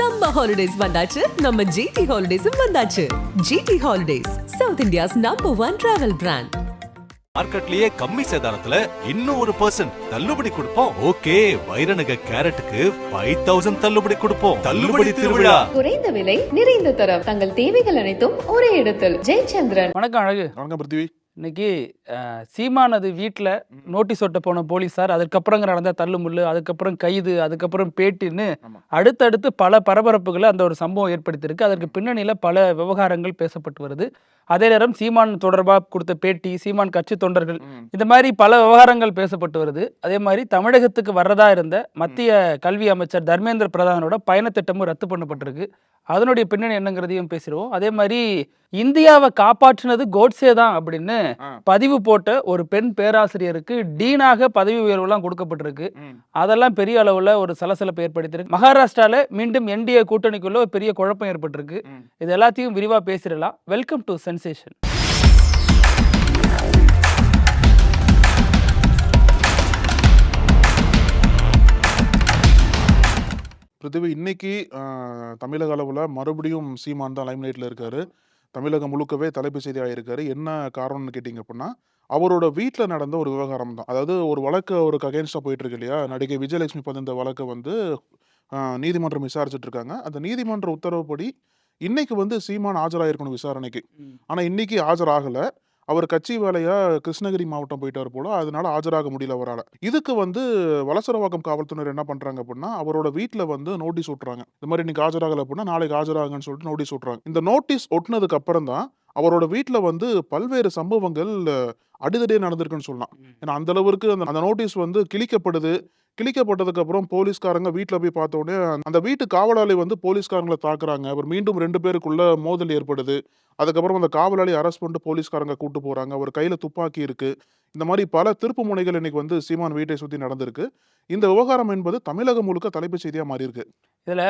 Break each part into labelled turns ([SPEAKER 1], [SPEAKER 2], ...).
[SPEAKER 1] Summer holidays வந்தாச்சு. நம்ம GT ஹாலிடேஸும் வந்தாச்சு. GT holidays south India's number one travel brand
[SPEAKER 2] மார்க்கெட்லயே கம்மி சேதாரத்துல இன்னும் ஒரு பர்சன்ட் தள்ளுபடி கொடுப்போம். ஓகே வைரநக கேரட்டுக்கு ஃபைவ் தௌசண்ட் தள்ளுபடி கொடுப்போம். தள்ளுபடி திருவிழா.
[SPEAKER 3] குறைந்த விலை நிறைந்த தரம். தங்கள் தேவைகள் அனைத்தும் ஒரே இடத்தில். ஜெயச்சந்திரன்.
[SPEAKER 4] வணக்கம் அழகு.
[SPEAKER 5] வணக்கம் பிருத்திவி
[SPEAKER 4] இன்னைக்கு சீமானது வீட்டில் நோட்டீஸ் ஒட்ட போன போலீஸார் அதுக்கப்புறம் நடந்த தள்ளுமுள்ளு அதுக்கப்புறம் கைது அதுக்கப்புறம் பேட்டின்னு. அடுத்தடுத்து பல பரபரப்புகளை அந்த ஒரு சம்பவம் ஏற்படுத்தியிருக்கு. அதற்கு பின்னணியில் பல விவகாரங்கள் பேசப்பட்டு வருது. அதே நேரம் சீமான் தொடர்பாக கொடுத்த பேட்டி சீமான் கட்சி தொண்டர்கள் இந்த மாதிரி பல விவகாரங்கள் பேசப்பட்டு வருது. அதே மாதிரி தமிழகத்துக்கு வர்றதா இருந்த மத்திய கல்வி அமைச்சர் தர்மேந்திர பிரதானோட பயணத்திட்டமும் ரத்து பண்ணப்பட்டிருக்கு. அதனுடைய பின்னணி என்னங்கிறதையும் பேசிடுவோம். அதே மாதிரி இந்தியாவை காப்பாற்றினது கோட்ஸே தான் அப்படின்னு. பதிவு போட்ட ஒரு பெண் பேராசிரியருக்கு டீனாக பதவி உயர்வுலாம் கொடுக்கப்பட்டிருக்கு. அதெல்லாம் பெரிய அளவுல ஒரு சலசலப்பை ஏற்படுத்தியிருக்கு. மகாராஷ்டிரால மீண்டும் என்டிஏ கூட்டணிக்குள்ள ஒரு பெரிய குழப்பம் ஏற்பட்டிருக்கு. இது எல்லாத்தையும் விரிவா பேசிடலாம். வெல்கம் டு சென்சேஷன்
[SPEAKER 5] பிருத்திவி இன்னைக்கு தமிழக அளவில் மறுபடியும் சீமான் தான் லைம்லைட்டில் இருக்காரு. தமிழகம் முழுக்கவே தலைப்பு செய்தி ஆயிருக்காரு என்ன காரணம்னு கேட்டிங்க அப்படின்னா அவரோட வீட்டில் நடந்த ஒரு விவகாரம் தான். அதாவது ஒரு வழக்கு அவருக்கு அகேன்ஸ்டாக போயிட்டு இருக்கு இல்லையா? நடிகை விஜயலட்சுமி பதிந்த வழக்கை வந்து நீதிமன்றம் விசாரிச்சுட்டு இருக்காங்க. அந்த நீதிமன்ற உத்தரவுப்படி இன்னைக்கு வந்து சீமான் ஆஜராயிருக்கணும் விசாரணைக்கு. ஆனால் இன்னைக்கு ஆஜராகலை. அவர் கட்சி வேலையா கிருஷ்ணகிரி மாவட்டம் போயிட்டார் போல அதனால ஆஜராக முடியல அவரால். இதுக்கு வந்து வலசரவாக்கம் காவல்துறையினர் என்ன பண்றாங்க அப்படின்னா அவரோட வீட்டில் வந்து நோட்டீஸ் ஒட்டுறாங்க இந்த மாதிரி இன்னைக்கு ஆஜராகல அப்படின்னா நாளைக்கு ஆஜராகன்னு சொல்லிட்டு நோட்டீஸ் ஒட்டுறாங்க இந்த நோட்டீஸ் ஒட்டுனதுக்கு அப்புறம் தான் அவரோட வீட்டில் வந்து பல்வேறு சம்பவங்கள் அடிதடியே நடந்திருக்குன்னு சொல்லலாம். ஏன்னா அந்த அளவுக்கு அந்த அந்த நோட்டீஸ் வந்து கிழிக்கப்படுது. கிழிக்கப்பட்டதுக்கு அப்புறம் போலீஸ்காரங்க வீட்டில் போய் பார்த்த உடனே அந்த வீட்டு காவலாளி வந்து போலீஸ்காரங்களை தாக்குறாங்க. அவர் மீண்டும் ரெண்டு பேருக்குள்ள மோதல் ஏற்படுது. அதுக்கப்புறம் அந்த காவலாளி அரெஸ்ட் பண்ணிட்டு போலீஸ்காரங்க கூட்டு போறாங்க. அவர் கையில துப்பாக்கி இருக்கு. இந்த மாதிரி பல திருப்பு முனைகள் இன்னைக்கு வந்து சீமான் வீட்டை சுத்தி நடந்திருக்கு. இந்த விவகாரம் என்பது தமிழகம் முழுக்க தலைப்புச் செய்தியா மாறி இருக்கு
[SPEAKER 4] இதுல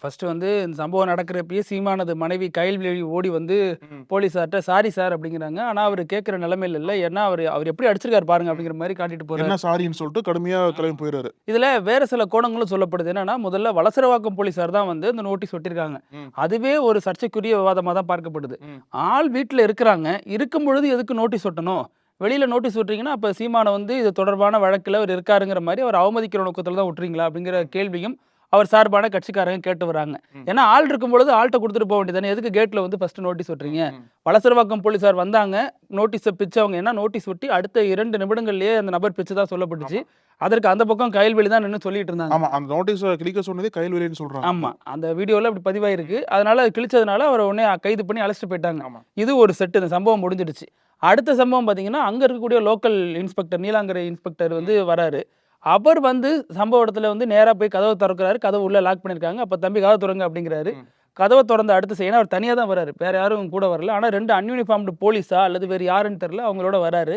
[SPEAKER 4] ஃபர்ஸ்ட் வந்து இந்த சம்பவம் நடக்கிறப்பயே சீமானது மனைவி கைல்வெளி ஓடி வந்து
[SPEAKER 5] ம்.
[SPEAKER 4] போலீஸார்ட்ட சாரி சார் அப்படிங்கிறாங்க. ஆனா அவர் கேட்குற நிலைமையில இல்லை. ஏன்னா அவர் அவர் எப்படி அடிச்சிருக்காரு பாருங்க அப்படிங்கிற மாதிரி காட்டிட்டு
[SPEAKER 5] என்ன சாரின்னு சொல்லிட்டு கடுமையா கிளம்பி போயிடுறாரு
[SPEAKER 4] இதுல வேற சில கோணங்களும் சொல்லப்படுது. என்னன்னா முதல்ல வலசரவாக்கம் போலீஸார் தான் வந்து இந்த நோட்டீஸ் ஒட்டிருக்காங்க.
[SPEAKER 5] ம்.
[SPEAKER 4] அதுவே ஒரு சர்ச்சைக்குரிய விவாதமா தான் பார்க்கப்படுது. ஆள் வீட்டில் இருக்கிறாங்க. இருக்கும் பொழுது எதுக்கு நோட்டீஸ் ஒட்டணும்? வெளியில் நோட்டீஸ் விட்டுறீங்கன்னா அப்போ சீமானை வந்து இது தொடர்பான வழக்கில் அவர் இருக்காருங்கிற மாதிரி அவர் அவமதிக்கிற நோக்கத்தில் தான் விட்டுறீங்களா அப்படிங்கிற கேள்வியும் அவர் சார்பான கட்சிக்காரங்க கேட்டு வராங்க. ஏன்னா ஆள் இருக்கும் பொழுது ஆள்கிட்ட கொடுத்துட்டு போக வேண்டியதானே எதுக்கு கேட்ல வந்து ஃபர்ஸ்ட் நோட்டீஸ் ஒட்டுறீங்க
[SPEAKER 5] ம்.
[SPEAKER 4] வலசரவாக்கம் போலீஸார் வந்தாங்க. நோட்டீஸை பிச்சவங்க என்ன நோட்டீஸ் ஒட்டி அடுத்த இரண்டு நிமிடங்கள்லயே அந்த நபர் பிச்சு தான் சொல்லப்பட்டுச்சு. அதற்கு அந்த பக்கம் கயல்வெளி தான் நின்று சொல்லிட்டு இருந்தாங்க.
[SPEAKER 5] ஆமா அந்த நோட்டீஸை கிளிக்க சொன்னதே கைல்வெளின்னு சொல்றாங்க.
[SPEAKER 4] ஆமா. அந்த வீடியோல அப்படி பதிவாயிருக்கு. அதனால அது கிழிச்சதுனால அவரை உடனே கைது பண்ணி அழைச்சிட்டு போயிட்டாங்க. இது ஒரு செட்டு இந்த சம்பவம் முடிஞ்சிடுச்சு. அடுத்த சம்பவம் பாத்தீங்கன்னா அங்க இருக்கக்கூடிய லோக்கல் இன்ஸ்பெக்டர் நீலாங்கரை இன்ஸ்பெக்டர் வந்து வராரு. அவர் வந்து சம்பவ இடத்துல வந்து நேரா போய் கதவை திறக்கிறாரு. கதவு உள்ள லாக் பண்ணிருக்காங்க. அப்ப தம்பி கதவை திறங்க அப்படிங்கிறாரு. கதவை திறந்த அடுத்த செய்யணும் அவர் தனியா தான் வராரு வேற யாரும் கூட வரல. ஆனா ரெண்டு அன்யூனிஃபார்ம்டு போலீஸா அல்லது வேறு யாருன்னு தெரியல அவங்களோட வராரு.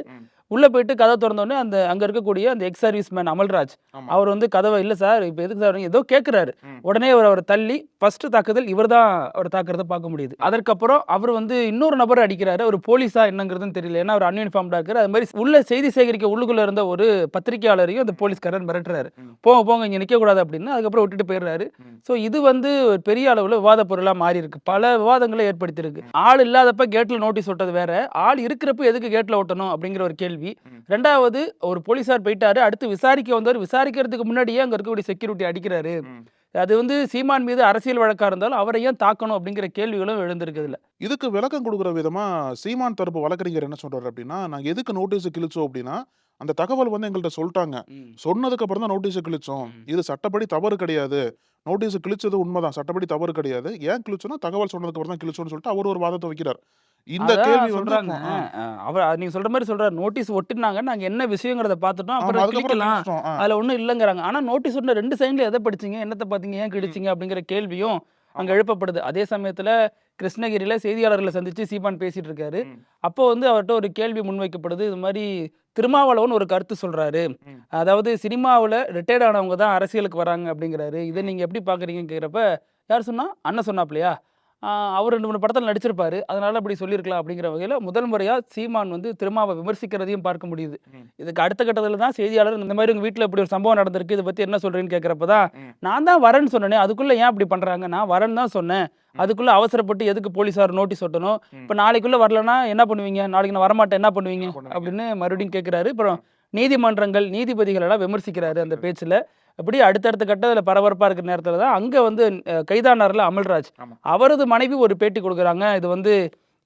[SPEAKER 4] உள்ள போயிட்டு கதவை திறந்த உடனே அந்த அங்க இருக்கக்கூடிய அந்த எக்ஸ் சர்வீஸ் மேன் அமல்ராஜ். அவர் வந்து கதவை இல்ல சார் இப்போ எதுக்கு சார்? வரீங்க?" ஏதோ கேட்குறாரு. உடனே அவர் அவரை தள்ளி ஃபர்ஸ்ட் தாக்குதல் இவர் தான் அவர் தாக்குறத பார்க்க முடியுது. அதற்கப்புறம் அவர் வந்து இன்னொரு நபர் அடிக்கிறாரு. ஒரு போலீஸா என்னங்கிறதுன்னு தெரியல. ஏன்னா அவர் அன்யூனிஃபார்ம்டா இருக்காரு. அது மாதிரி உள்ள செய்தி சேகரிக்க உள்ளுக்குள்ள இருந்த ஒரு பத்திரிகையாளரையும் அந்த போலீஸ்காரர் மிரட்டுறாரு. போங்க போங்க இங்க நிக்க கூடாது அப்படின்னு அதுக்கப்புறம் விட்டுட்டு போயிடுறாரு. ஸோ இது வந்து ஒரு பெரிய அளவுல விவாத பொருளா மாறி இருக்கு பல விவாதங்களை ஏற்படுத்தியிருக்கு. ஆள் இல்லாதப்ப கேட்ல நோட்டீஸ் ஒட்டது வேற. ஆள் இருக்கிறப்ப எதுக்கு கேட்ல ஒட்டணும் அப்படிங்கிற ஒரு கேள்வி.
[SPEAKER 5] ம்.
[SPEAKER 4] ரெண்டாவது ஒரு போலீஸார் போயிட்டாரு. அடுத்து விசாரிக்க வந்தவர் விசாரிக்கிறதுக்கு முன்னாடியே அங்க இருக்கக்கூடிய செக்யூரிட்டி அடிக்கிறாரு. அது வந்து சீமான் மீது அரசியல் வழக்கா இருந்தாலும் அவரை ஏன் தாக்கணும் அப்படிங்கிற கேள்விகளும் எழுந்திருக்கு இதுல
[SPEAKER 5] இதுக்கு விளக்கம் கொடுக்குற விதமா சீமான் தரப்பு வழக்கறிஞர் என்ன சொல்றாரு அப்படின்னா நாங்க எதுக்கு நோட்டீஸ் கிழிச்சோம் அப்படின்னா அந்த தகவல் வந்து எங்கள்கிட்ட சொல்லிட்டாங்க. சொன்னதுக்கு அப்புறம் தான் நோட்டீஸ் கிழிச்சோம். இது சட்டப்படி தவறு கிடையாது. நோட்டீஸ் கிழிச்சது உண்மைதான். சட்டப்படி தவறு கிடையாது. ஏன் கிழிச்சோன்னா தகவல் சொன்னதுக்கு அப்புறம் தான் கிழிச்சோன்னு சொல்லிட்டு அவர் ஒரு வாதத்தை வைக்கிறார். இந்த கேள்வி
[SPEAKER 4] சொல்றாங்க. அவர் நீங்க சொல்ற மாதிரி சொல்றாரு. நோட்டீஸ் ஒட்டினாங்க. நாங்க என்ன விஷயங்கிறத பார்த்துட்டோம்.
[SPEAKER 5] ஆமா,
[SPEAKER 4] அப்புறம் கிளிக்கலாம். அதுல ஒண்ணும் இல்லைங்கிறாங்க. ஆனா நோட்டீஸ் ஒட்டின ரெண்டு சைன்ல எதை படிச்சீங்க? என்னத்தை பாத்தீங்க ஏன் கிழிச்சிங்க? அப்படிங்கிற கேள்வியும் அங்க எழுப்பப்படுது. அதே சமயத்துல கிருஷ்ணகிரியில செய்தியாளர்களை சந்திச்சு சீமான் பேசிட்டு இருக்காரு. அப்போ வந்து அவர்கிட்ட ஒரு கேள்வி முன்வைக்கப்படுது. இது மாதிரி திருமாவளவன் ஒரு கருத்து சொல்றாரு. அதாவது சினிமாவுல ரிட்டையர்ட் ஆனவங்க தான் அரசியலுக்கு வராங்க அப்படிங்கிறாரு. இதை நீங்க எப்படி பாக்குறீங்கன்னு கேக்குறப்ப யார் சொன்னா? அண்ணன் சொன்னாப்லையா? அவர் ரெண்டு மூணு படத்தில் நடிச்சிருப்பாரு. அதனால அப்படி சொல்லியிருக்கலாம் அப்படிங்கிற வகையில் முதல் முறையாக சீமான் வந்து திருமாவை விமர்சிக்கிறதையும் பார்க்க முடியுது. இதுக்கு அடுத்த கட்டத்தில் தான் செய்தியாளர் இந்த மாதிரி உங்கள் வீட்டில் இப்படி ஒரு சம்பவம் நடந்திருக்கு இதை பற்றி என்ன சொல்கிறேன்னு கேட்குறப்ப தான். நான் தான் வரேன்னு சொன்னேனே அதுக்குள்ளே ஏன் அப்படி பண்ணுறாங்க நான் வரேன்னு தான் சொன்னேன். அதுக்குள்ளே அவசரப்பட்டு எதுக்கு போலீஸார் நோட்டீஸ் ஒட்டணும். இப்போ நாளைக்குள்ளே வரலன்னா என்ன பண்ணுவீங்க? நாளைக்கு நான் வரமாட்டேன் என்ன பண்ணுவீங்க? அப்படின்னு மறுபடியும் கேட்குறாரு அப்புறம் நீதிமன்றங்கள் நீதிபதிகள் எல்லாம் விமர்சிக்கிறாரு அந்த பேச்சில். அப்படி அடுத்தடுத்த கட்டத்தில் பரபரப்பாக இருக்கிற நேரத்தில் தான் அங்கே வந்து கைதானார்ல அமல்ராஜ். அவரது மனைவி ஒரு பேட்டி கொடுக்குறாங்க. இது வந்து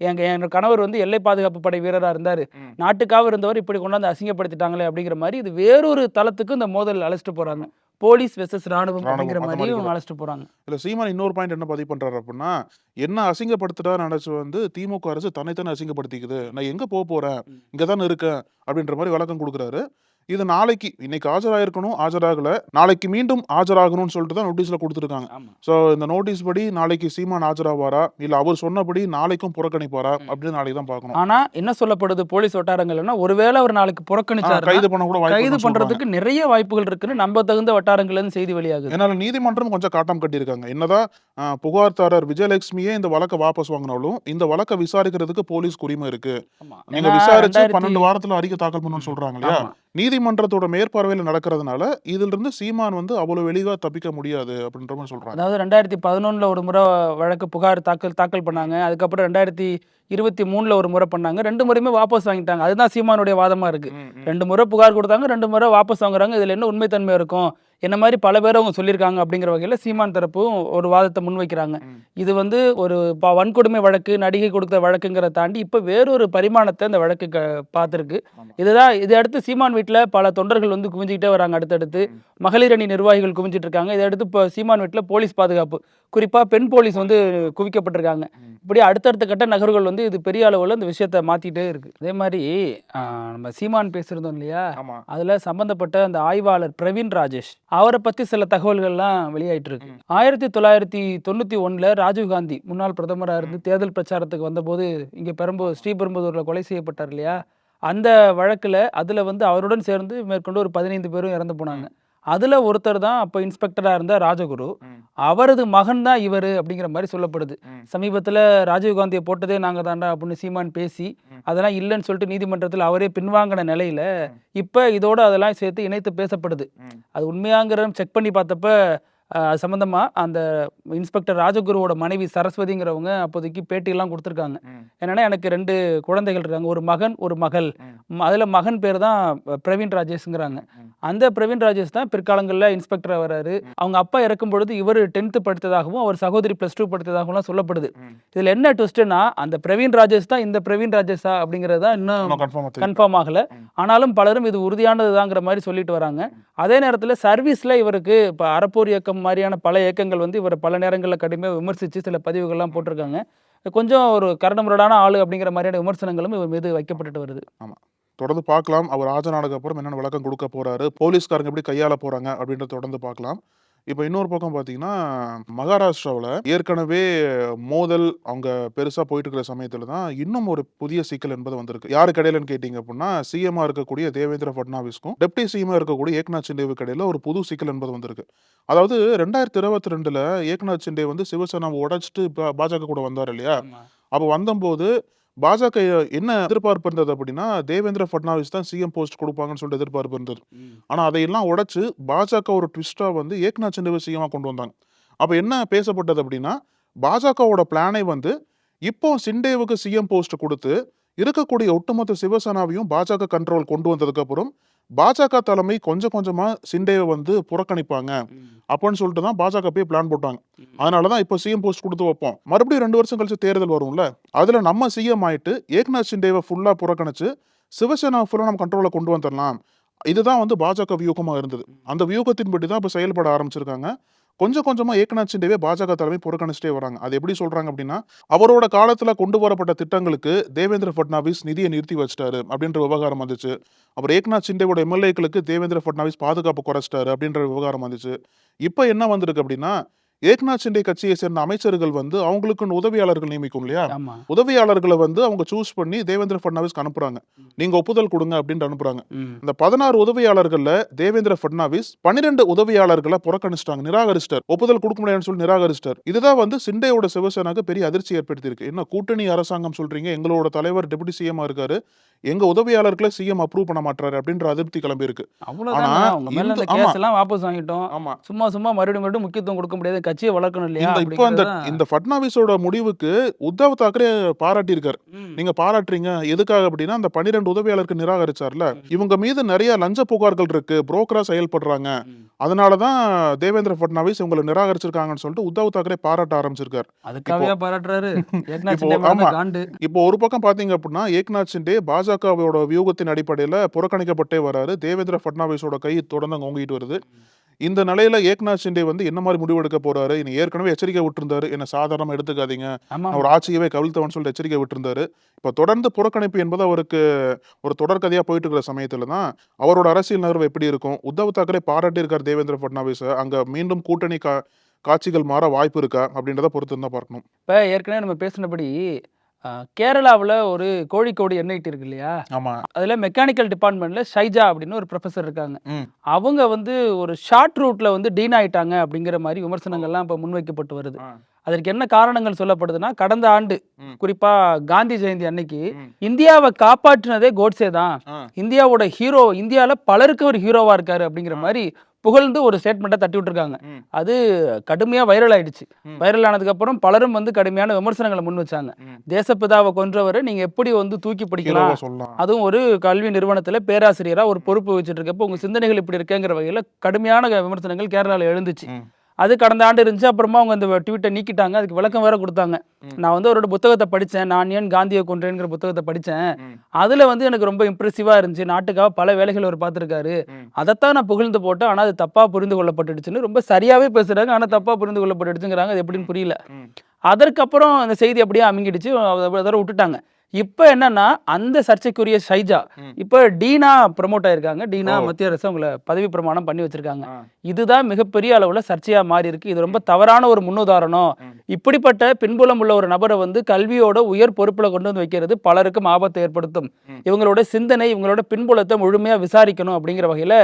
[SPEAKER 4] எங்க என் கணவர் வந்து எல்லை பாதுகாப்பு படை வீரராக இருந்தார். நாட்டுக்காக இருந்தவர் இப்படி கொண்டாந்து அசிங்கப்படுத்திட்டாங்களே அப்படிங்கிற மாதிரி இது வேறொரு தளத்துக்கு இந்த மோதல் அழைச்சிட்டு போறாங்க போலீஸ் வெர்சஸ் ராணுவம் அப்படிங்கிற
[SPEAKER 5] மாதிரி கூட.
[SPEAKER 4] அழைச்சிட்டு போறாங்க
[SPEAKER 5] இல்ல சீமான் இன்னொரு பாயிண்ட் என்ன பதிவு பண்றாரு அப்படின்னா என்ன அசிங்கப்படுத்துட்டா நினைச்சு வந்து திமுக அரசு தன்னைத்தானே அசிங்கப்படுத்திக்குது நான் எங்க போக போறேன். இங்க தானே இருக்கேன் அப்படின்ற மாதிரி விளக்கம் கொடுக்குறாரு இது நாளைக்கு இன்னைக்கு ஆஜராயிருக்கணும் ஆஜராகல. நாளைக்கு மீண்டும் ஆஜராகணும்னு சொல்லிட்டு தான் நோட்டீஸ்ல கொடுத்துருக்காங்க. ஸோ இந்த நோட்டீஸ் படி நாளைக்கு சீமான் ஆஜராவாரா? இல்ல அவர் சொன்னபடி நாளைக்கும் புறக்கணிப்பாரா? அப்படின்னு நாளைக்கு தான் பார்க்கணும்.
[SPEAKER 4] ஆனா என்ன சொல்லப்படுது போலீஸ் வட்டாரங்கள்னா ஒருவேளை அவர் நாளைக்கு புறக்கணிச்சாரு
[SPEAKER 5] கைது பண்ண கூட
[SPEAKER 4] கைது. பண்றதுக்கு நிறைய வாய்ப்புகள் இருக்குன்னு நம்ப தகுந்த வட்டாரங்கள்ல இருந்து செய்தி வெளியாகுது.
[SPEAKER 5] என்னால நீதிமன்றம் கொஞ்சம் காட்டம் கட்டியிருக்காங்க. என்னதான் புகார்தாரர் விஜயலட்சுமியே இந்த வழக்கை வாபஸ் வாங்கினாலும் இந்த வழக்கை விசாரிக்கிறதுக்கு போலீஸ் உரிமை இருக்கு. நீங்க விசாரிச்சு பன்னெண்டு வாரத்துல அறிக்கை தாக்கல் பண்ணணும்னு சொல்றாங்க இல்லையா. நீதிமன்றத்தோட மேற்பார்வையில் நடக்கிறதுனால இதுல இருந்து சீமான் வந்து அவ்வளவு எளிதா தப்பிக்க முடியாது அப்படின்ற மாதிரி சொல்றாங்க.
[SPEAKER 4] அதாவது ரெண்டாயிரத்தி பதினொன்னுல ஒரு முறை வழக்கு புகார் தாக்கல் தாக்கல் பண்ணாங்க. அதுக்கப்புறம் ரெண்டாயிரத்தி இருபத்தி மூணுல ஒரு முறை பண்ணாங்க. ரெண்டு முறையுமே வாபஸ் வாங்கிட்டாங்க. அதுதான் சீமானுடைய வாதமா இருக்கு.
[SPEAKER 6] ம், ம்.
[SPEAKER 4] ரெண்டு முறை புகார் கொடுத்தாங்க ரெண்டு முறை வாபஸ் வாங்குறாங்க. இதுல என்ன உண்மைத்தன்மை இருக்கும்? என்ன மாதிரி பல பேர் அவங்க சொல்லியிருக்காங்க அப்படிங்கிற வகையில் சீமான் தரப்பும் ஒரு வாதத்தை முன்வைக்கிறாங்க. இது வந்து ஒரு வன்கொடுமை வழக்கு நடிகை கொடுத்த வழக்குங்கிறத தாண்டி இப்போ வேறொரு பரிமாணத்தை இந்த வழக்கு பார்த்துருக்கு. இதுதான் இதை அடுத்து சீமான் வீட்டில் பல தொண்டர்கள் வந்து குவிஞ்சிக்கிட்டே வராங்க அடுத்தடுத்து. மகளிர் அணி நிர்வாகிகள் குவிஞ்சிட்டு இருக்காங்க இதை அடுத்து இப்போ சீமான் வீட்டில் போலீஸ் பாதுகாப்பு. குறிப்பாக பெண் போலீஸ் வந்து குவிக்கப்பட்டிருக்காங்க. இப்படி அடுத்தடுத்த கட்ட நகர்வுகள் வந்து இது பெரிய அளவில் இந்த விஷயத்தை மாற்றிட்டே இருக்கு. அதே மாதிரி நம்ம சீமான் பேசியிருந்தோம் இல்லையா? அதில் சம்பந்தப்பட்ட அந்த ஆய்வாளர் பிரவீன் ராஜேஷ் அவரை பற்றி சில தகவல்கள்லாம் வெளியாயிட்டு இருக்கு ஆயிரத்தி தொள்ளாயிரத்தி தொண்ணூற்றி ஒன்றில் ராஜீவ்காந்தி முன்னாள் பிரதமராக இருந்து தேர்தல் பிரச்சாரத்துக்கு வந்தபோது இங்கே பெரம்பூர் ஸ்ரீபெரும்புதூரில் கொலை செய்யப்பட்டார் இல்லையா? அந்த வழக்கில் அதில் வந்து அவருடன் சேர்ந்து மேற்கொண்டு ஒரு பதினைந்து பேரும் இறந்து போனாங்க. அதில் ஒருத்தர் தான் அப்போ இன்ஸ்பெக்டராக இருந்த ராஜகுரு. அவரது மகன் தான் இவர் அப்படிங்கிற மாதிரி சொல்லப்படுது. சமீபத்தில் ராஜீவ்காந்தியை போட்டதே நாங்கள் தாண்டா அப்படின்னு சீமான் பேசி. அதெல்லாம் இல்லைன்னு சொல்லிட்டு நீதிமன்றத்தில் அவரே பின்வாங்கின நிலையில இப்போ இதோட அதெல்லாம் சேர்த்து இணைத்து பேசப்படுது. அது உண்மையாங்கிறத செக் பண்ணி பார்த்தப்ப அது சம்பந்தமா அந்த இன்ஸ்பெக்டர் ராஜகுருவோட மனைவி சரஸ்வதிங்கிறவங்க அப்போதைக்கு பேட்டியெல்லாம் கொடுத்துருக்காங்க. என்னன்னா எனக்கு ரெண்டு குழந்தைகள் இருக்காங்க. ஒரு மகன் ஒரு மகள். அதுல மகன் பேர் தான் பிரவீன் ராஜேஷ்ங்கிறாங்க. அந்த பிரவீன் ராஜேஷ் தான் பிற்காலங்களில் இன்ஸ்பெக்டரா வராரு. அவங்க அப்பா இறக்கும் பொழுது இவர் டென்த்து படித்ததாகவும் அவர் சகோதரி ப்ளஸ் டூ படித்ததாகவும் சொல்லப்படுது. இதுல என்ன ட்விஸ்ட்னா அந்த பிரவீன் ராஜேஷ் தான் இந்த பிரவீன் ராஜேஷா அப்படிங்கிறது தான் இன்னும்
[SPEAKER 5] கன்ஃபார்மா
[SPEAKER 4] ஆகல. ஆனாலும் பலரும் இது உறுதியானதுதாங்கிற மாதிரி சொல்லிட்டு வராங்க. அதே நேரத்தில் சர்வீஸ்ல இவருக்கு இப்போ அறப்போர் இயக்கம் மாதிரியான பல இயக்கங்கள் வந்து இவரை பல நேரங்களில் கடுமையாக விமர்சித்து சில பதிவுகள்லாம் போட்டிருக்காங்க. கொஞ்சம் ஒரு கரடுமுரடான ஆளு அப்படிங்கிற மாதிரியான விமர்சனங்களும் இவர் மீது வைக்கப்பட்டுட்டு வருது.
[SPEAKER 5] தொடர்ந்து பார்க்கலாம். அவர் ஆஜரானதுக்கு அப்புறம் என்னென்ன விளக்கம் கொடுக்க போறாரு? போலீஸ்காரங்க எப்படி கையாள போறாங்க அப்படின்றத தொடர்ந்து பார்க்கலாம். இப்போ இன்னொரு பக்கம் பார்த்தீங்கன்னா மகாராஷ்டிராவில் ஏற்கனவே மோதல் அவங்க பெருசாக போயிட்டு இருக்கிற சமயத்தில் தான் இன்னும் ஒரு புதிய சிக்கல் என்பது வந்திருக்கு. யாருக்கு இடையிலன்னு கேட்டிங்க அப்படின்னா சிஎம்ஆ இருக்கக்கூடிய தேவேந்திர ஃபட்னாவிஸ்க்கும் டெப்டி சிஎம்ஆ இருக்கக்கூடிய ஏக்நாத் சிண்டேவுக்கு இடையில ஒரு புது சிக்கல் என்பது வந்திருக்கு. அதாவது ரெண்டாயிரத்தி இருபத்தி ரெண்டுல ஏக்நாத் சிண்டே வந்து சிவசேனாவை உடைச்சிட்டு பா- பாஜக கூட வந்தார் இல்லையா? அப்போ வந்தபோது பாஜக என்ன எதிர்பார்ப்பு இருந்தது அப்படின்னா தேவேந்திர ஃபட்னாவிஸ் தான் சிஎம் போஸ்ட் கொடுப்பாங்கன்னு சொல்லிட்டு எதிர்பார்ப்பு இருந்தது. ஆனா அதையெல்லாம் உடைச்சு பாஜக ஒரு ட்விஸ்டா வந்து ஏக்நாத் சிண்டேவை சிஎம்மா கொண்டு வந்தாங்க. அப்ப என்ன பேசப்பட்டது அப்படின்னா பாஜகவோட பிளானை வந்து இப்போ சிண்டேவுக்கு சிஎம் போஸ்ட் கொடுத்து இருக்கக்கூடிய ஒட்டுமொத்த சிவசேனாவையும் பாஜக கண்ட்ரோல் கொண்டு வந்ததுக்கு அப்புறம் பாஜக தலைமை கொஞ்சம் கொஞ்சமா சிண்டேவை வந்து புறக்கணிப்பாங்க. அப்படின்னு சொல்லிட்டு தான் பாஜக போய் பிளான் போட்டாங்க. அதனால தான் இப்போ சிஎம் போஸ்ட் கொடுத்து வைப்போம். மறுபடியும் ரெண்டு வருஷம் கழிச்சு தேர்தல் வரும்ல அதுல நம்ம சிஎம் ஆயிட்டு ஏக்நாத் சிண்டேவை ஃபுல்லா புறக்கணிச்சு சிவசேனா ஃபுல்லா நம்ம கண்ட்ரோல கொண்டு வந்துடலாம். இதுதான் வந்து பாஜக வியூகமா இருந்தது. அந்த வியூகத்தின்படி தான் இப்போ செயல்பட ஆரம்பிச்சிருக்காங்க. கொஞ்சம் கொஞ்சமாக ஏக்நாத் சிண்டேவே பாஜக தலைமை புறக்கணிச்சிட்டே வராங்க. அது எப்படி சொல்கிறாங்க அப்படின்னா அவரோட காலத்தில் கொண்டு வரப்பட்ட திட்டங்களுக்கு தேவேந்திர ஃபட்னாவிஸ் நிதியை நிறுத்தி வச்சிட்டாரு அப்படின்ற விவகாரம் வந்துச்சு. அப்புறம் ஏக்நாத் சிண்டேவோட எம்எல்ஏக்களுக்கு தேவேந்திர ஃபட்னாவிஸ் பாதுகாப்பு குறைச்சிட்டாரு அப்படின்ற விவகாரம் வந்துச்சு. இப்போ என்ன வந்திருக்கு அப்படின்னா ஏக்நாத் ஷிண்டே கட்சியை சேர்ந்த அமைச்சர்கள் வந்து அவங்களுக்குன்னு உதவியாளர்கள் நியமிக்கும் இல்லையா? உதவியாளர்களை வந்து அவங்க சூஸ் பண்ணி தேவேந்திர ஃபட்னாவிஸ்க்கு அனுப்புறாங்க. நீங்க ஒப்புதல் கொடுங்க அப்படின்ட்டு அனுப்புறாங்க. இந்த பதினாறு உதவியாளர்கள்ல தேவேந்திர ஃபட்னாவிஸ் பன்னிரெண்டு உதவியாளர்களை புறக்கணிச்சிட்டாங்க நிராகரிச்சிட்டார். ஒப்புதல் கொடுக்க முடியாதுன்னு சொல்லி நிராகரிச்சிட்டார். இதுதான் வந்து சிண்டையோட சிவசேனாக்கு பெரிய அதிர்ச்சி ஏற்படுத்தியிருக்கு. என்ன கூட்டணி அரசாங்கம் சொல்றீங்க? எங்களோட தலைவர் டெபுட்டி சிஎம் இருக்காரு. எங்க உதவியாளர்களை சிஎம் அப்ரூவ் பண்ண மாட்டாரு அப்படின்ற அதிருப்தி கிளம்பி இருக்கு ஆனா,
[SPEAKER 4] வாபஸ் வாங்கிட்டோம். சும்மா சும்மா மறுபடியும் மறுபடியும் முக்கியத்துவம் கொடுக்க முடியாது. கட்சியை வளர்க்கணும் இல்லையா
[SPEAKER 5] இப்போ அந்த. இந்த ஃபட்னாவிஸோட முடிவுக்கு உத்தவ் தாக்கரே பாராட்டி இருக்காரு. நீங்க பாராட்டுறீங்க எதுக்காக அப்படின்னா அந்த பன்னிரெண்டு உதவியாளருக்கு நிராகரிச்சார்ல. இவங்க மீது நிறைய லஞ்ச புகார்கள் இருக்கு புரோக்கரா செயல்படுறாங்க. அதனாலதான் தேவேந்திர ஃபட்னாவிஸ் இவங்களை நிராகரிச்சிருக்காங்கன்னு சொல்லிட்டு உத்தவ் தாக்கரே பாராட்ட ஆரம்பிச்சிருக்காரு.
[SPEAKER 4] அதுக்காகவே பாராட்டுறாரு.
[SPEAKER 5] இப்போ, ஆமா. ஒரு பக்கம் பாத்தீங்க அப்படின்னா ஏக்நாத் ஷிண்டே பாஜகவோட வியூகத்தின் அடிப்படையில புறக்கணிக்கப்பட்டே வராரு. தேவேந்திர ஃபட்னாவிஸோட கை தொடர்ந்து ஓங்கிட்டு வருது. இந்த நிலையில ஏக்நாத் ஷிண்டே வந்து என்ன மாதிரி முடிவு எடுக்க போறாரு? இனி ஏற்கனவே எச்சரிக்கை விட்டுருந்தாரு. என்ன சாதாரணமா எடுத்துக்காதீங்க. அவர் ஆட்சியவே கவிழ்த்தவன் சொல்லிட்டு எச்சரிக்கை விட்டிருந்தாரு. இப்போ தொடர்ந்து புறக்கணிப்பு என்பது அவருக்கு ஒரு தொடர்கதையா போயிட்டு இருக்கிற சமயத்துல தான் அவரோட அரசியல் நகர்வு எப்படி இருக்கும்? உத்தவ் தாக்கரே பாராட்டி இருக்கார் தேவேந்திர ஃபட்னாவிஸ். அங்க மீண்டும் கூட்டணி கா காட்சிகள் மாற வாய்ப்பு இருக்கா? அப்படின்றத பொறுத்து தான் பார்க்கணும்.
[SPEAKER 4] இப்ப ஏற்கனவே நம்ம பேசினபடி கேரளாவுல ஒரு கோழிக்கோடு எண்ணெய்ட்டு இருக்கு இல்லையா
[SPEAKER 5] ஆமா
[SPEAKER 4] அதுல மெக்கானிக்கல் டிபார்ட்மெண்ட்ல ஷைஜா அப்படின்னு ஒரு ப்ரொஃபசர் இருக்காங்க. அவங்க வந்து ஒரு ஷார்ட் ரூட்ல வந்து டீன் ஆயிட்டாங்க அப்படிங்கிற மாதிரி விமர்சனங்கள்லாம் இப்ப முன்வைக்கப்பட்டு வருது. அதற்கு என்ன காரணங்கள் சொல்லப்படுதுன்னா கடந்த ஆண்டு. குறிப்பா காந்தி ஜெயந்தி அன்னைக்கு. இந்தியாவை காப்பாற்றினதே கோட்ஸே தான். இந்தியாவோட ஹீரோ இந்தியால பலருக்கு ஒரு ஹீரோவா இருக்காரு அப்படிங்கிற மாதிரி புகழ்ந்து ஒரு ஸ்டேட்மெண்ட்டை தட்டி விட்டுருக்காங்க. அது கடுமையா வைரல் ஆயிடுச்சு. வைரல் ஆனதுக்கு அப்புறம் பலரும் வந்து கடுமையான விமர்சனங்களை முன் வச்சாங்க. தேசப்பிதாவை கொன்றவரை நீங்க எப்படி வந்து தூக்கி பிடிக்கலாம் அதுவும் ஒரு கல்வி நிறுவனத்துல பேராசிரியரா ஒரு பொறுப்பு வச்சுட்டு இருக்கப்போ உங்க சிந்தனைகள் இப்படி இருக்கேங்கிற வகையில கடுமையான விமர்சனங்கள் கேரளால எழுந்துச்சு. அது கடந்த ஆண்டு இருந்துச்சு அப்புறமா அவங்க அந்த ட்வீட்டை நீக்கிட்டாங்க. அதுக்கு விளக்கம் வேற கொடுத்தாங்க. நான் வந்து அவரோட புத்தகத்தை படிச்சேன். நான் ஏன் காந்தியை கொன்றேங்கிற புத்தகத்தை படிச்சேன்.
[SPEAKER 5] ம்.
[SPEAKER 4] அதுல வந்து எனக்கு ரொம்ப இம்ப்ரெசிவா இருந்துச்சு. நாட்டுக்காக பல வேலைகள் அவர் பார்த்திருக்காரு. அதைத்தான் நான் புகழ்ந்து போட்டேன். ஆனா அது தப்பா புரிந்து கொள்ளப்பட்டுடுச்சுன்னு ரொம்ப சரியாவே பேசுறாங்க. ஆனா தப்பா புரிந்து கொள்ளப்பட்டுடுச்சுங்கிறாங்க. அது எப்படின்னு புரியல. அதற்கப்புறம் அந்த செய்தி அப்படியே அமுங்கிடுச்சு. அதை விட்டுட்டாங்க. இப்போ என்னன்னா அந்த சர்ச்சைக்குரிய ஷைஜா. இப்போ டீனா ப்ரமோட் ஆயிருக்காங்க டீனா. மத்திய அரசு அவங்கள பதவி பிரமாணம் பண்ணி வச்சிருக்காங்க. இதுதான் மிகப்பெரிய அளவுல சர்ச்சையா மாறி இருக்கு இது ரொம்ப தவறான ஒரு முன்னுதாரணம். இப்படிப்பட்ட பின்புலம் உள்ள ஒரு நபரை வந்து கல்வியோட உயர் பொறுப்புல கொண்டு வந்து வைக்கிறது பலருக்கும் ஆபத்தை ஏற்படுத்தும். இவங்களோட சிந்தனை இவங்களோட பின்புலத்தை முழுமையா விசாரிக்கணும் அப்படிங்கிற வகையில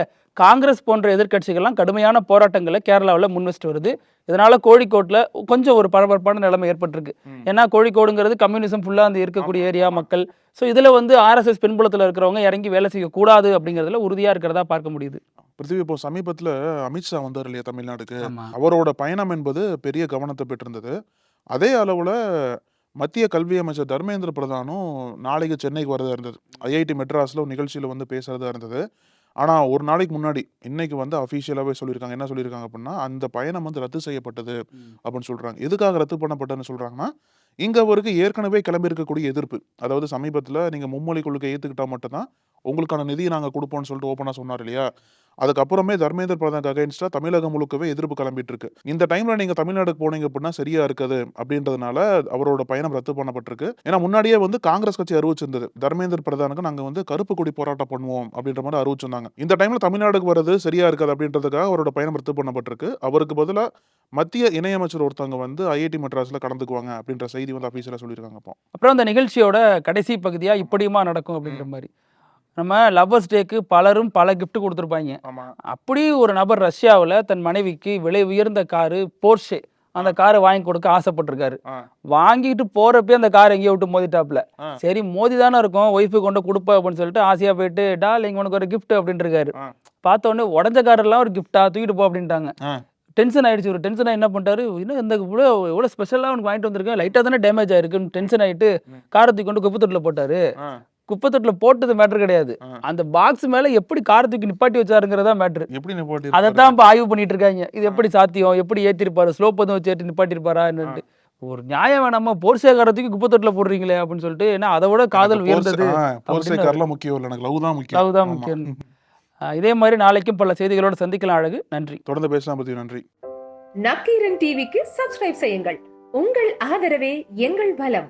[SPEAKER 4] காங்கிரஸ் போன்ற எதிர்க்கட்சிகள்லாம் கடுமையான போராட்டங்களை கேரளாவில் முன் வச்சுட்டு வருது. இதனால கோழிக்கோட்டில் கொஞ்சம் ஒரு பரபரப்பான நிலைமை ஏற்பட்டிருக்கு. ஏன்னா கோழிக்கோடுங்கிறது கம்யூனிசம் ஃபுல்லாக அந்த இருக்கக்கூடிய ஏரியா மக்கள். ஸோ இதில் வந்து ஆர்எஸ்எஸ் பின்புலத்தில் இருக்கிறவங்க இறங்கி வேலை செய்யக்கூடாது அப்படிங்கிறதுல உறுதியாக இருக்கிறதா பார்க்க முடியுது.
[SPEAKER 5] பிருத்திவி இப்போ சமீபத்துல அமித்ஷா வந்தார் இல்லையா தமிழ்நாடுக்கு
[SPEAKER 4] ஆமா.
[SPEAKER 5] அவரோட பயணம் என்பது பெரிய கவனத்தை பெற்றிருந்தது. அதே அளவுல மத்திய கல்வி அமைச்சர் தர்மேந்திர பிரதானும் நாளைக்கு சென்னைக்கு வரதா இருந்தது. ஐஐடி மெட்ராஸ்ல ஒரு நிகழ்ச்சியில வந்து பேசுறதா இருந்தது. ஆனா ஒரு நாளைக்கு முன்னாடி இன்னைக்கு வந்து அஃபீஷியலாவே சொல்லியிருக்காங்க. என்ன சொல்லியிருக்காங்க அப்படின்னா அந்த பயணம் வந்து ரத்து செய்யப்பட்டது அப்படின்னு சொல்றாங்க. எதுக்காக ரத்து பண்ணப்பட்டதுன்னு சொல்றாங்கன்னா இங்க அவருக்கு ஏற்கனவே கிளம்பி இருக்கக்கூடிய எதிர்ப்பு. அதாவது சமீபத்துல நீங்க மும்மொழி கொள்கை ஏத்துக்கிட்டா மட்டும்தான் உங்களுக்கான நிதியை நாங்க கொடுப்போம்னு சொல்லிட்டு ஓப்பனா சொன்னார் இல்லையா? அதுக்கப்புறமே தர்மேந்திர பிரதான் அகைன்ஸ்டா தமிழகம் முழுக்கவே எதிர்ப்பு கிளம்பிட்டு இருக்கு இந்த டைம்ல நீங்க தமிழ்நாடுக்கு போனீங்க அப்படின்னா சரியா இருக்காது அப்படின்றதுனால அவரோட பயணம் ரத்து பண்ணப்பட்டிருக்கு. ஏன்னா முன்னாடியே வந்து காங்கிரஸ் கட்சி அறிவிச்சிருந்தது. தர்மேந்திர பிரதானுக்கு நாங்க வந்து கருப்பு கொடி போராட்டம் பண்ணுவோம் அப்படின்ற மாதிரி அறிவிச்சிருந்தாங்க. இந்த டைம்ல தமிழ்நாடுக்கு வர்றது சரியா இருக்காது அப்படின்றதுக்காக அவரோட பயணம் ரத்து பண்ணப்பட்டிருக்கு. அவருக்கு பதிலா மத்திய இணையமைச்சர் ஒருத்தவங்க வந்து ஐஐடி மெட்ராஸ்ல கலந்துக்குவாங்க அப்படின்ற செய்தி வந்து அஃபீஷியலா சொல்லியிருக்காங்க அப்போ
[SPEAKER 4] அப்புறம் அந்த நிகழ்ச்சியோட கடைசி பகுதியா இப்படியுமா நடக்கும் அப்படிங்கிற மாதிரி. நம்ம லவ்வர்ஸ் டேக்கு பலரும் பல gift கொடுத்துருப்பாங்க. அப்படி ஒரு நபர் ரஷ்யாவில் தன் மனைவிக்கு விலை உயர்ந்த காரு போர்ஷே அந்த காரை வாங்கி கொடுக்க ஆசைப்பட்டிருக்காரு. வாங்கிட்டு போறப்பே அந்த கார் எங்கேயோ விட்டு மோதிட்டாப்ல. சரி மோதி தானே இருக்கும் ஒய்ஃபு கொண்டு கொடுப்ப அப்படின்னு சொல்லிட்டு ஆசையா போயிட்டு டால் இங்க உனக்கு ஒரு gift அப்படின்ட்டு இருக்காரு. பார்த்த உடனே உடஞ்ச காரெல்லாம் ஒரு கிஃப்டா தூக்கிட்டு போ அப்படின்ட்டாங்க. டென்ஷன் ஆயிடுச்சு ஒரு டென்ஷன் என்ன பண்ணிட்டாரு? இன்னும் இந்த இவ்வளோ எவ்வளோ ஸ்பெஷலாக அவனுக்கு வாங்கிட்டு வந்திருக்கேன் லைட்டாக தானே டேமேஜ் ஆயிருக்குன்னு டென்ஷன் ஆயிட்டு. காரை தூக்கி கொண்டு குப்பத்தொட்டில் போட்டாரு.
[SPEAKER 5] ஆ,
[SPEAKER 4] குப்பத்தொட்டில் போட்டது மேட்ரு கிடையாது. அந்த பாக்ஸ் மேல எப்படி காரை தூக்கி நிப்பாட்டி வச்சாருங்கிறதா மேட்ரு
[SPEAKER 5] எப்படி நிப்பாட்டி
[SPEAKER 4] அதைத்தான் இப்போ ஆய்வு பண்ணிட்டு இருக்காங்க. இது எப்படி சாத்தியம்? எப்படி ஏத்திருப்பாரு? ஸ்லோப் வந்து வச்சு ஏற்றி நிப்பாட்டிருப்பாரா என்னன்ட்டு. ஒரு நியாயம் வேணாமா? போர்சே காரத்துக்கு குப்பத்தொட்டில் போடுறீங்களே அப்படின்னு சொல்லிட்டு ஏன்னா அதை விட காதல் உயர்ந்தது
[SPEAKER 5] முக்கியம் இல்லை. எனக்கு லவ் தான் முக்கியம்.
[SPEAKER 4] லவ் தான். முக்கியம். இதே மாதிரி நாளைக்கும் பல செய்திகளோட சந்திக்கலாம் அழகு. நன்றி.
[SPEAKER 5] தொடர்ந்து பேசலாம் பத்தி நன்றி.
[SPEAKER 6] நக்கீரன் டிவிக்கு சப்ஸ்கிரைப் செய்யுங்கள். உங்கள் ஆதரவே எங்கள் பலம்.